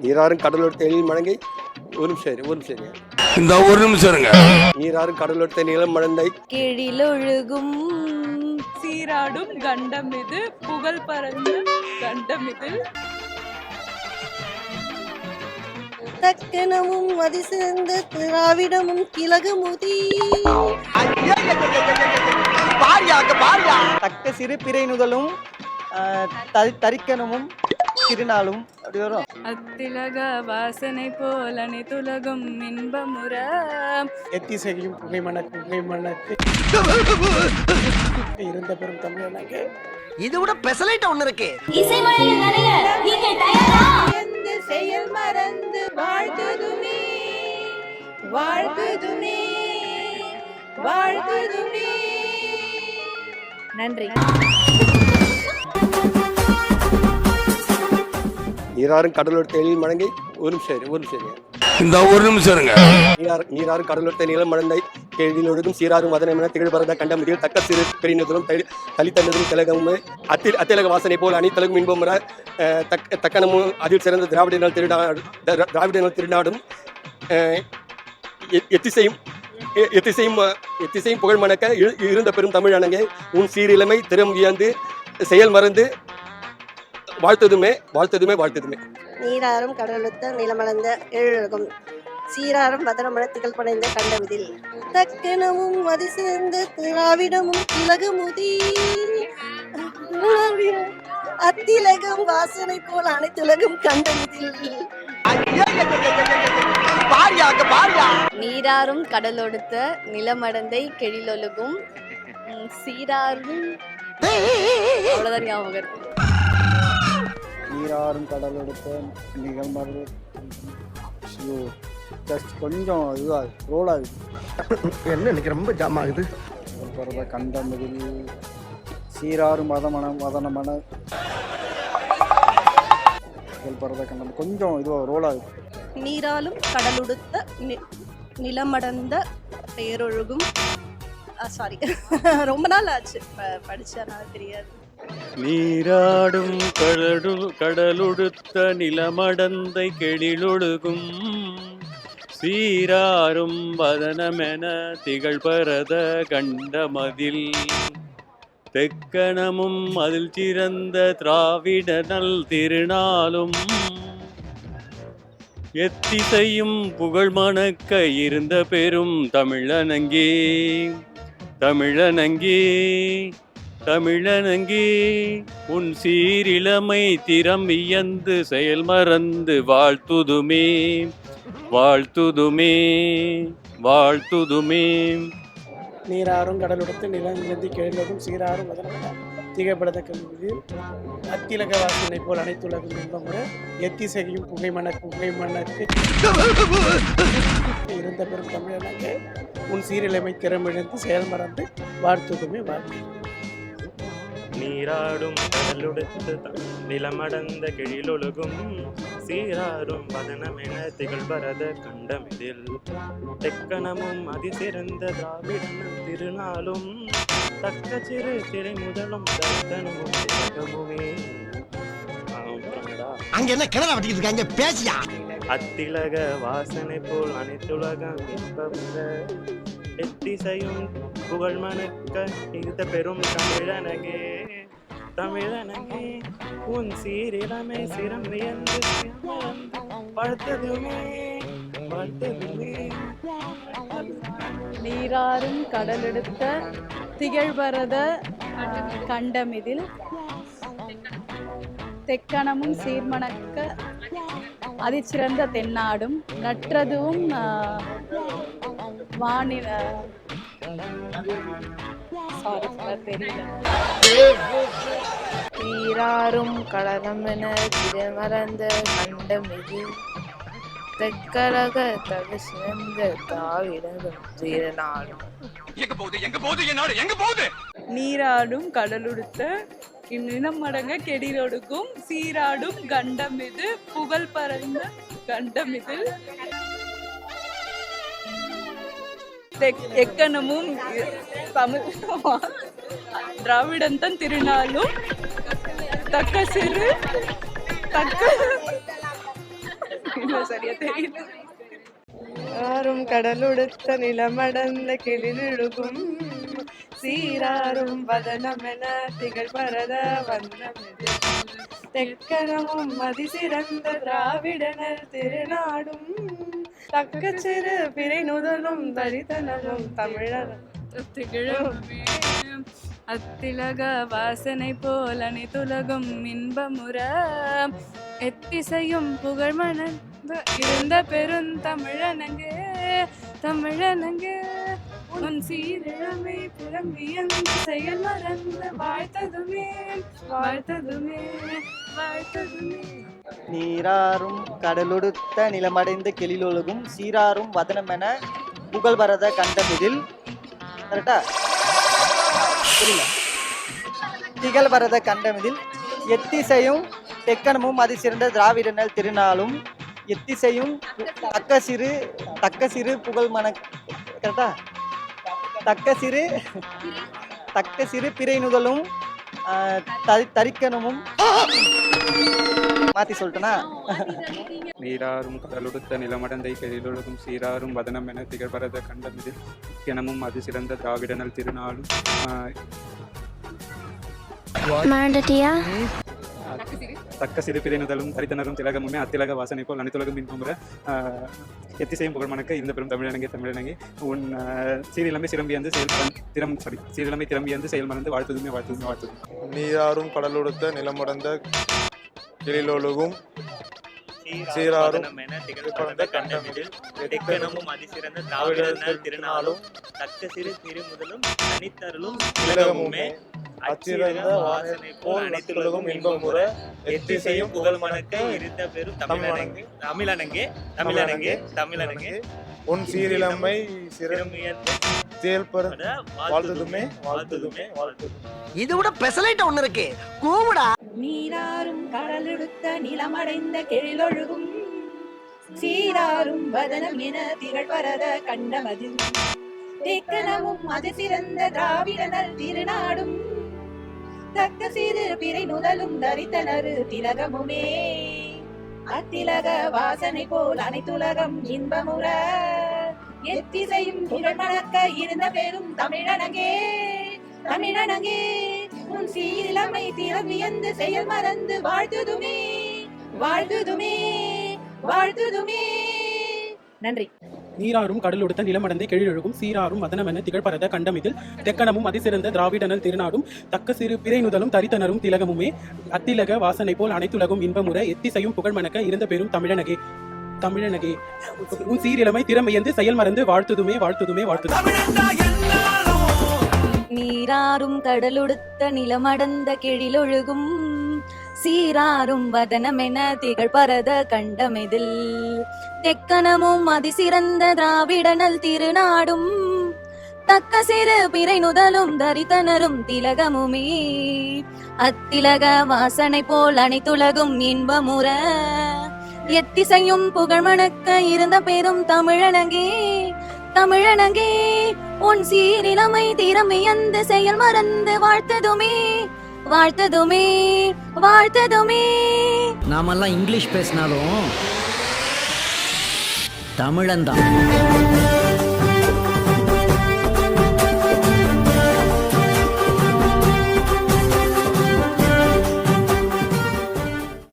நீராறும் கடலோட தேனில் மடங்கை ஒரு நிமிஷம் இரு, ஒரு நிமிஷம். இந்த ஒரு நிமிஷம் இருங்க. நீராறும் கடலோட தேனிலும் மடந்தை கீழிலொழுகும் சீராடும் கண்டம் இது புகழ் பரந்த கண்டம் இது. தக்கனமும் அதிசிறந்த திராவிடமும் கிழகுமுதி தக்க சிறு பிறை நுதலும் ஆஹ், தரி- தரிக்கனமும் திருநாளும் அப்படி வரும். அத்திலக வாசனை போல் அனைத்துலகும் இன்பமுற. எத்திசையும் புகை மணக்கு புகை மணக்கு. இருந்த பெரும் தமிழனாக இது விட பெசலைட் ஒண்ணு இருக்கு. செயல் மறந்து வாழ்த்துதுமே வாழ்த்துதுமே வாழ்த்துதுமே நன்றி. நீராறும் கடலோட தேனில் மடங்கை ஒரு நிமிஷம் இரு, ஒரு நிமிஷம் இரு. இந்த ஒரு நிமிஷம் இருங்க நீராறு நீராறும் கடலோட தேனிலும் மடந்தை கேள்வியில் ஒழுகும் சீராறும் வதனமென திகழ்பரத கண்டமதியில் தக்க சிறு பெரினதும் தலித்தன்னதும் திலகமும் அத்தில் அத்திலக வாசனை போல் அனைத்தலகும் இன்பமுற அஹ், தக்க தக்கனமும் அதில் சிறந்த திராவிடனால் திருநாடு திரா- திராவிடனால் திருநாடும் எத்திசையும் எத்திசையும் எத்திசையும் புகழ் மணக்க இரு- இருந்த பெரும் தமிழனங்கே உன் சீரிழமை திறம் வியந்து செயல் மறந்து வாழ்த்ததுமே வாழ்த்ததுமே வாழ்த்ததுமே. நீராறும் கடலுத்த நிலமளந்த எழுகும் சீராரும் வதனமன திகழ் படைந்த கண்டமிதில். தக்கனமும் அதிசிறந்த திராவிடமும் கிழகுமுதி அத்திலகம் வாசனை போல் அனைத்துலகும் கண்டமிதில். நீராறும் கடலொடுத்த நிலமடந்தை கெழிலொழுகும். ம், சீராரும் அவ்வளவுதான் ஞாபகம் இருக்கு. நீராறும் கடல் எடுத்த நிகழ்மறு ஜஸ்ட் கொஞ்சம் இதுவாக ரோல் ஆகுது. என்ன இன்னைக்கு ரொம்ப ஜாம் ஆகுது? பரத கண்டமதில் சீராறும் மதமன மதனமன பரத கண்டம் கொஞ்சம் இதுவாக ரோல் ஆகுது. நீராலும் கடலுடுத்த நிலமடந்த பேரொழுகும். சாரி ரொம்ப நாள் ஆச்சு ப- படிச்சனால தெரியாது. நீராடும் கடலு கடலுடுத்த நிலமடந்தை கெழிலொழுகும். சீராரும் வதனமென திகழ்பரத கண்டமதில். தெக்கணமும் அதில் சிறந்த திராவிட நல் திருநாளும். எத்திசையும் புகழ் மணக்க இருந்த பெரும் தமிழனங்கே தமிழனங்கே. தமிழனங்கே உன் சீரிழமை திறம் இயந்து செயல் மறந்து வாழ்த்துதுமே. வாழ்த்துதுமே வாழ்த்துதுமே. நீராறும் கடலுடத்து நிலம் நிலந்தி கிழந்ததும் சீராறும் மதனமன திகழ்படத்தக்க அத்திலக வாசனை போல் அனைத்துலகம் இன்பமுற எத்திசையும் புகை மணக்கு புகை மணக்கு இருந்த பெரும் தமிழனாக உன் சீரிழமை திறமிழந்து செயல் மறந்து வாழ்த்துதுமே வாழ்த்து நீராடும் கடலுடுத்து நிலமடந்த கிழிலொழுகும். சீராரும் வதனமென திகழ்பரத கண்டமிதில். தெக்கணமும் அதிசிறந்த திராவிடனும் திருநாளும். தக்க சிறு திரை முதலும் தர்த்தனமும் திலகமுமே. அங்க என்ன கிணறு வட்டிக்கிட்டு இருக்காங்க? பேசியா? அத்திலக வாசனை போல் அனைத்துலகம் இன்பமுற எத்திசையும் புகழ் மணக்க இருந்த பெரும் தமிழனகே தமிழனகே உன் சீரிலமே சிரம் வியந்து சிரமறந்து வாழ்த்ததுமே வாழ்த்ததுமே நீராறும் கடலெடுத்த கண்டம் கண்டமிதில் தெக்கணமும் சீர்மணக்க அதிச்சிறந்த தென்னாடும் நற்றதுவும் வானில. சீராரும் கடலமென திறமறந்த கண்டமிது தெக்கழக தகு சிறந்த தாவிடகும் திருநாளும் நீராடும் கடலுடுத்த இந்நிலம் மடங்க கெடிலொடுக்கும். சீராடும் கண்டம் இது. புகழ் பரந்த கண்டம் இது. எக்கணமும் தமிழ் திராவிடன் தான் திருநாளும் தக்க சிறு தக்க சரியா தெரியல ஆறும் கடலுடுத்த நிலமடந்த கிளிழுகும் சீராரும் வதனமென திகழ் பரத வந்தமிது தெக்கணமும் மதிசிறந்த திராவிடனர் திருநாடும் தக்க சிறு பிறை நுதலும் தரிதனமும் தமிழர். திகழமே அத்திலக வாசனை போல் அனைத்துலகும் இன்பமுற. எத்திசையும் புகழ் மணல் இருந்த பெருந்தமிழனங்கே தமிழனங்கே உன் சீரிழமை பிறம்பியந்த செயல் மறந்து வாழ்த்ததுமே வாழ்த்ததுமே. நீராறும் கடலொடுத்த நிலமடைந்த கெளிலொழுகும் சீராறும் வதனமென புகழ் பரத கண்டமிதில். கரெக்டா? புரியல திகழ் பரத கண்டமிதில் எத்திசையும் தெக்கணமும் அது சிறந்த திராவிடனல் திருநாளும் எத்திசையும் தக்க சிறு தக்க சிறு புகழ் மன கரெக்டா? தக்க சிறு தக்க சிறு பிறை நுதலும் தரிக்கணமும் மாத்தி சொல்லிட்டேனா? நீராறும் கடலுடுத்த நிலமடந்தை கெழிலொழுகும் சீராரும் வதனம் என திகழ்பரத கண்டமிது கிணமும் அது சிறந்த திராவிடனல் திருநாளும். மறந்துட்டியா? தக்க சிறு பிரினுதலும் தரித்தனரும் திலகமுமே அத்திலக வாசனை போல் அனைத்துலகம் இன்பமுற எத்திசையும் புகழ் மணக்க இருந்த பெரும் தமிழனங்கே தமிழனங்கே உன் சீரிலமை சீரிழமை சிறம்பியந்து செயல் திறம் சாரி சீரிழமை திறம்பியந்து செயல் மறந்து வாழ்த்துதுமே வாழ்த்துதுமே வாழ்த்துது நீராறும் கடலுடுத்த நிலமடந்த கிளிலொழுகும் சீராரும் அதிசிறந்த திருநாளும் தக்க சிறு திருமுதலும் தனித்தருளும் திலகமுமே அச்சிறந்த வாசனை போல் அனைத்துலகும் எத்திசையும் புகழ் மணக்க இருந்த பெரும் தமிழனங்கே. தமிழனங்கே தமிழனங்கே தமிழனங்கே. உன் சீரிழமை சிறந்த சிறமியந்த செயல்பட வாழ்த்துதுமே வாழ்த்துதுமே வாழ்த்துதுமே இது விட பெசலைட் ஒண்ணு இருக்கு. கூவுடா. நீராறும் கடலெடுத்த நிலமடைந்த கெழிலொழுகும் சீராரும் வதனம் என திகழ்வரத கண்டமதில். தெக்கணமும் அது சிறந்த திராவிடனர் திருநாடும். தக்க சிறு பிறை நுதலும் தரித்தனரு திலகமுமே. அத்திலக வாசனை போல் அனைத்துலகம் இன்பமுற. எத்திசையும் புகழ் மணக்க இருந்த பெரும் தமிழனங்கே. தமிழனங்கே உன் சீரிழமை திறம் வியந்து செயல் மறந்து வாழ்த்துதுமே. வாழ்த்துதுமே வாழ்த்துதுமே. நன்றி. நீராறும் கடலுடுத்த நிலமடந்தை கெழிலொழுகும் சீராரும் மதனமென திகழ்பரத கண்டமிதில் தெக்கணமும் அதிசிறந்த திராவிடனல் திருநாடும் தக்க சிறு பிறைநுதலும் தரித்தனரும் திலகமுமே. அத்திலக வாசனை போல் அனைத்துலகும் இன்பமுற எத்திசையும் புகழ்மணக்க இருந்த பெரும் தமிழனகே தமிழனகே. உன் சீரிழமை திறமையந்து செயல் மறந்து வாழ்த்துதுமே வாழ்த்துதுமே வாழ்த்துதுமே நீராறும் கடலுடுத்த நிலமடந்த கெழிலொழுகும் சீராரும் வதனமென திகழ் பரத கண்டமெதில் தெக்கணமும் அதிசிறந்த திராவிடனல் திருநாடும் தக்க சிறு பிறை நுதலும் தரித்தனரும் திலகமுமே. அத்திலக வாசனை போல் அனைத்துலகும் இன்பமுற எத்திசையும் புகழ்மணக்க இருந்த பெரும் தமிழனங்கே தமிழனங்கே உன் சீரிலமை திறமையந்து செயல் மறந்து வாழ்த்ததுமே வாழ்த்ததுமே வாழ்த்ததுமே. நாமெல்லாம் இங்கிலீஷ் பேசினாலும் தமிழன்தான்